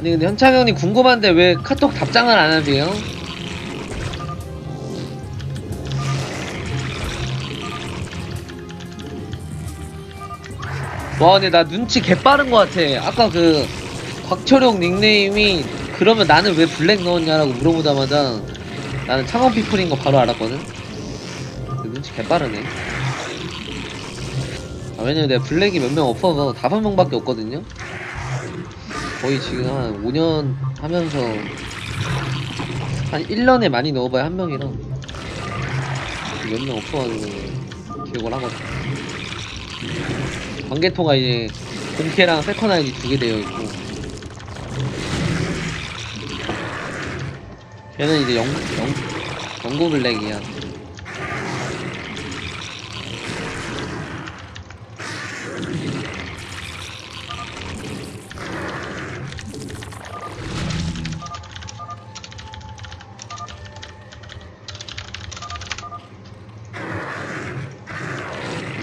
아니 근데 현창 형님 궁금한데 왜 카톡 답장을 안 하세요? 와 근데 나 눈치 개빠른 것 같아. 아까 그 곽철용 닉네임이 그러면 나는 왜 블랙 넣었냐라고 물어보자마자 나는 창원 피플인 거 바로 알았거든? 그 눈치 개빠르네. 아, 왜냐면 내가 블랙이 몇 명 없어서 다섯 명밖에 없거든요 거의 지금 한 5년 하면서 한 1년에 많이 넣어봐야 한 명이랑 몇명 없어가지고 기억을 하거든. 관계토가 이제 본캐랑 세컨 아이디 두 개 되어 있고 걔는 이제 영, 영, 영구 블랙이야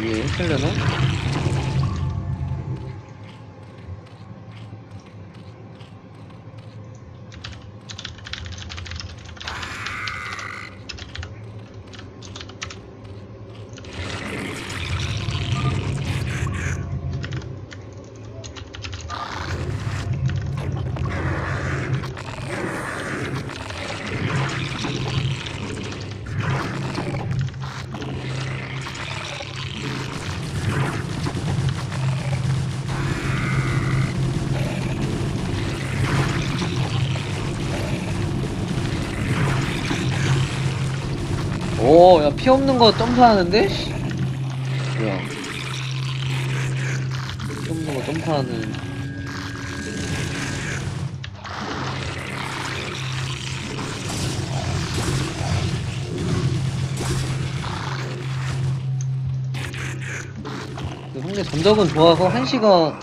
이게 피 없는 거 점프하는데? 씨. 뭐야. 피 없는 거 점프하는. 그 상대 전적은 좋아서 1시가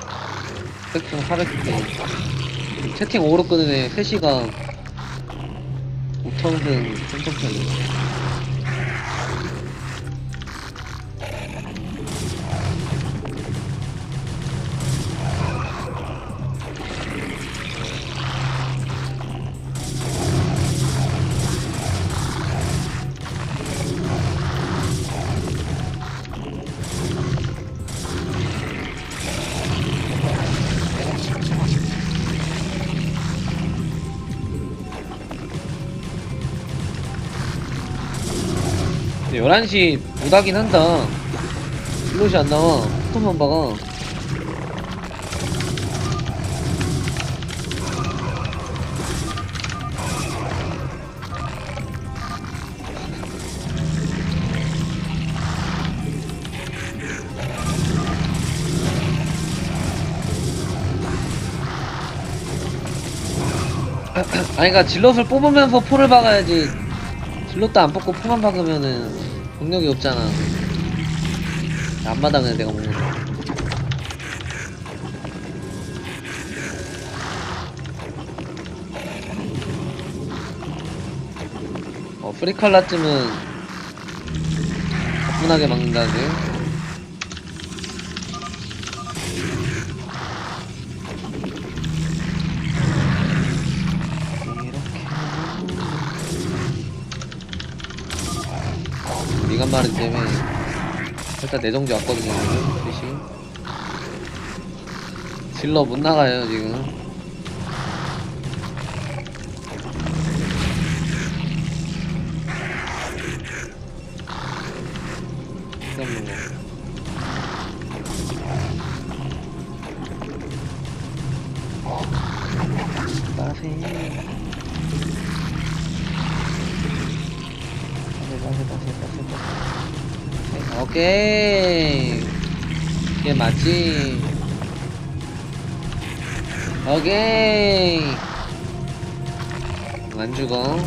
100점 400점. 채팅 5로 끄는 애 3시가 5천승 3점짜리. 11시 못하긴 한다. 슬롯이 안 나와. 포토만 봐가. 아니, 그니까 질럿을 뽑으면서 포를 박아야지. 질럿도 안 뽑고 포만 박으면은 공력이 없잖아. 앞마당에 내가 먹는 거. 어, 프리칼라쯤은 가뿐하게 막는다는데. 이 마른 때문에 일단 내정지 왔거든요 지금. 셋이 질러 못 나가요 지금. 빠세 오케이 이게 맞지? 오케이. 안 죽어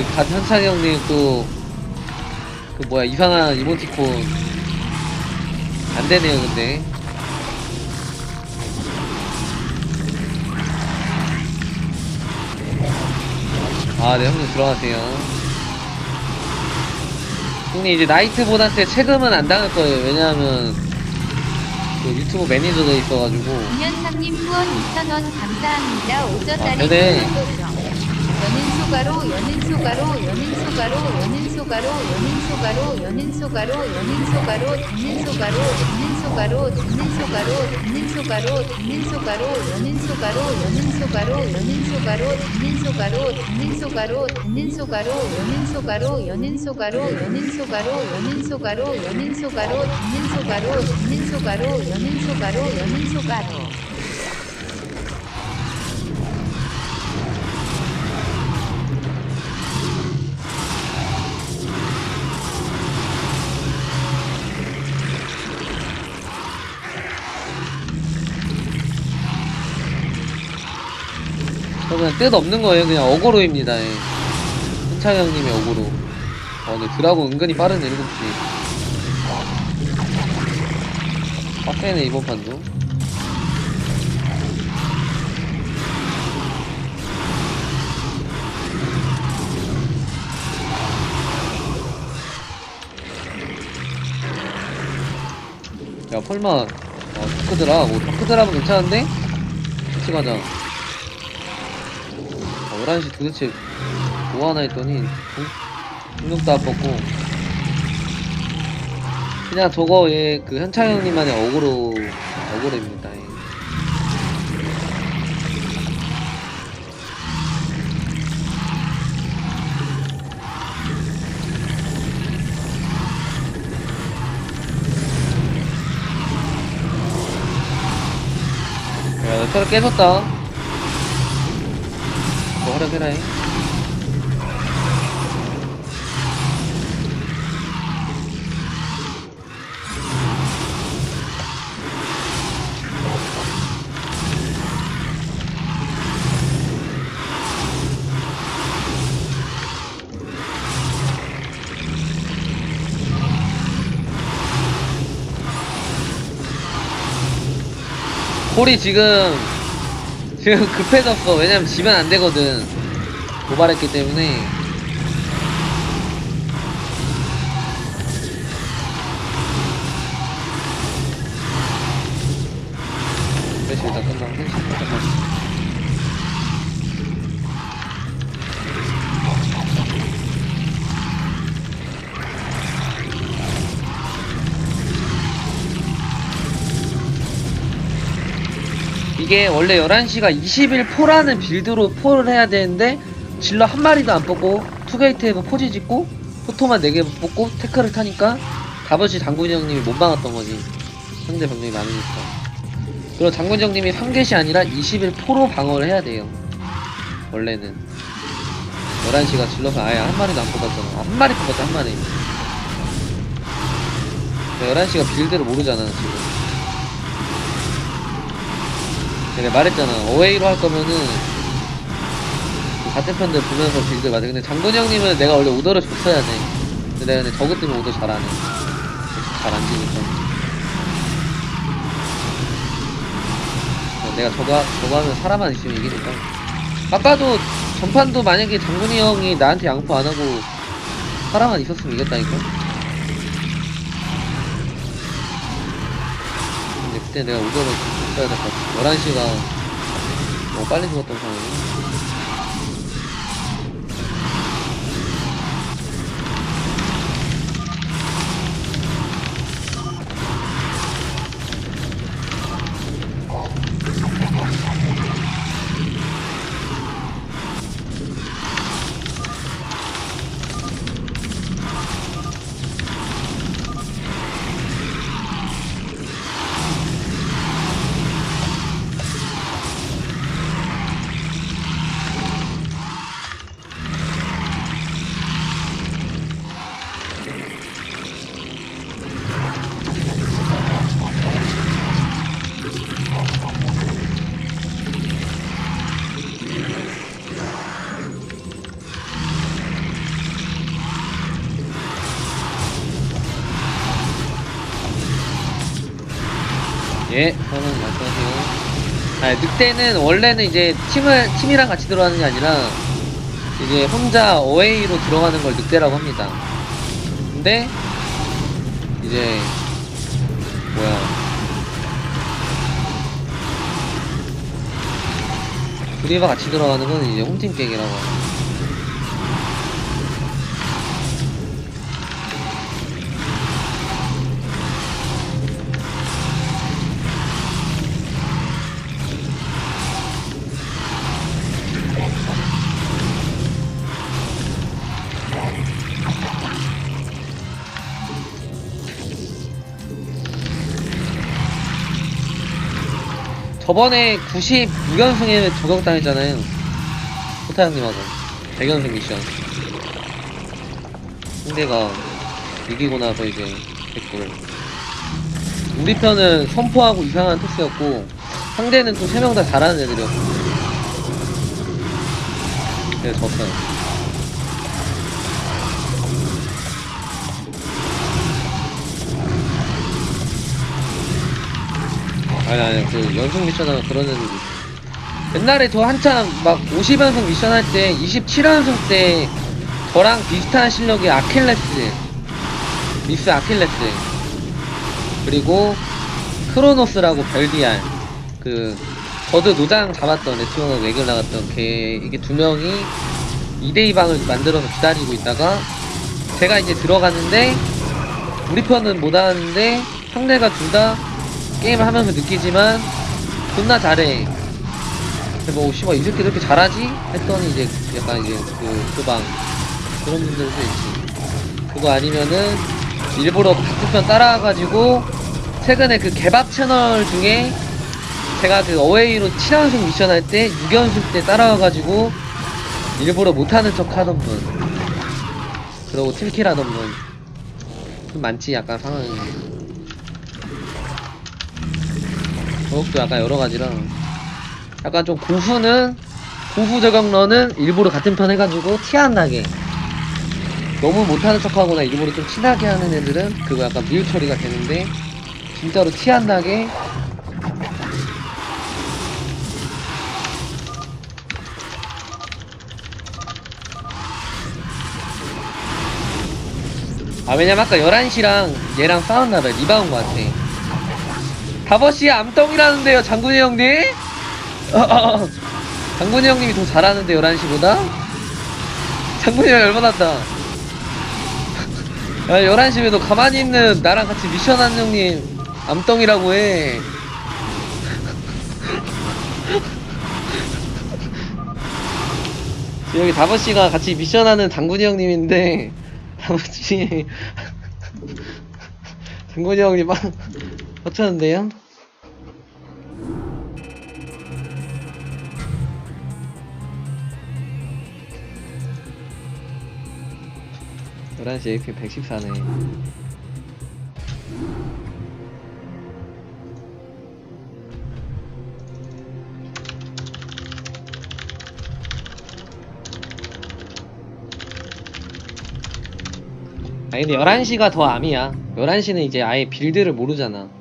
우리 한찬이 형님 또, 그 뭐야, 이상한 이모티콘. 안 되네요, 근데. 아, 네, 형님 들어가세요. 형님 이제 나이트보한테 체금은 안 당할 거예요. 왜냐하면 그 유튜브 매니저도 있어가지고. 이현상님 후원 2,000원 감사합니다. 오전 아, 날에. 소가로 연인 소가로 연인 소가로 연인 소가로 연인 소가로 연인 소가로 연인 소가로 듣는 소가로 듣는 소가로 듣는 소가로 듣는 소가로 듣는 소가로 연인 소가로 연인 소가로 연인 소가로 듣는 소가로 듣는 소가로 듣는 소가로 연인 소가로 연인 소가로 연인 소가로 연인 소가로 연인 소가로 듣는 소가로 듣는 소가로 연인 소가로 연인 소가로 그냥 뜻 없는 거예요. 그냥 어그로입니다. 예. 현창 형님의 어그로. 어, 근데 드라곤 은근히 빠르네, 7시. 빡세네, 이번 판도. 야, 설마, 어, 다크드라. 오, 다크드라면 괜찮은데? 같이 가자. 어, 11시 도대체 뭐 하나 했더니 등록도 안 뽑고 그냥 저거 얘그 현창 형님만의 어그로 어그로입니다 예. 야, 너 털을 깨졌다. 뭐 활약해라 잉. 콜이 지금 지금 급해졌어. 왜냐면 지면 안 되거든. 도발했기 때문에. 몇시 일단 끝나고 이게 원래 11시가 21포라는 빌드로 포를 해야 되는데 질러 한 마리도 안 뽑고 투게이트에서 포지 짓고 포토만 4개 뽑고 태클을 타니까 다버시 장군이 형님이 못 막았던 거지. 상대 병력이 많으니까. 그리고 장군이 형님이 3개시 아니라 21포로 방어를 해야 돼요. 원래는. 11시가 질러서 아예 한 마리도 안 뽑았잖아. 아, 한 마리 뽑았다 한 마리. 11시가 빌드를 모르잖아 지금 내가 말했잖아. 어웨이로 할 거면은 그 같은 편들 보면서 빌드 맞아 근데 장군 형님은 내가 원래 오더를 줬어야 돼. 근데 내가 근데 저것 때문에 오더 잘안 해. 잘 안 지니까. 어, 내가 저거 저거 하면 사람만 있으면 이기니까. 아까도 전판도 만약에 장군이 형이 나한테 양보 안 하고 사람만 있었으면 이겼다니까. 근데 그때 내가 오더를 줬어야 될 것 같아. 11시가 너무 빨리 죽었던 상황이 예, 저는 말씀하세요. 아, 늑대는 원래는 이제 팀을 팀이랑 같이 들어가는 게 아니라 이제 혼자 어웨이로 들어가는 걸 늑대라고 합니다. 근데 이제 뭐야 둘이와 같이 들어가는 건 이제 홈팀 깨기라고 하죠. 저번에 96연승에 적용당했잖아요. 호타 형님하고. 100연승 미션. 상대가 이기고 나서 이제 댓글. 우리 편은 선포하고 이상한 토스였고, 상대는 또 3명 다 잘하는 애들이었고. 그래서 졌어요. 아니 아니 그 연속 미션하면 그런 애들 옛날에 저 한참 막 50연속 미션 할 때 27연속 때 저랑 비슷한 실력이 아킬레스 미스 아킬레스. 그리고 크로노스라고 별디알. 그 저도 노장 잡았던 네트워크 외교 나갔던 걔 이게 두 명이 2대2 방을 만들어서 기다리고 있다가 제가 이제 들어갔는데 우리 편은 못 하는데 상대가 둘다 게임을 하면서 느끼지만 존나 잘해. 근데 뭐 씨발 이 새끼 이렇게 잘하지? 했더니 이제 약간 이제 그 그방 그런 분들도 있지. 그거 아니면은 일부러 같은 편 따라와가지고 최근에 그 개밥 채널 중에 제가 그 어웨이로 7연승 미션 할 때 6연승 때 따라와가지고 일부러 못하는 척 하던 분. 그러고 팀킬 하던 분. 좀 많지 약간 상황이. 그것도 약간 여러 가지라 약간 좀 고수는 고수 저격러는 일부러 같은 편 해가지고 티 안 나게 너무 못하는 척하거나 일부러 좀 친하게 하는 애들은 그거 약간 미유 처리가 되는데 진짜로 티 안 나게 아 왜냐면 아까 11시랑 얘랑 싸웠나봐 리바운 것 같아 다버시 암덩이라는데요, 장군이 형님? 장군이 형님이 더 잘하는데, 11시보다? 장군이 형 열받았다. 야, 11시 왜너 가만히 있는 나랑 같이 미션 한 형님 암덩이라고 해. 여기 다버시가 같이 미션하는 장군이 형님인데, 다버시. 장군이 형님 막, 어쩌는데요? 열한 시 AP 114네. 아니 근데 11시가 더 암이야 11시는 이제 아예 빌드를 모르잖아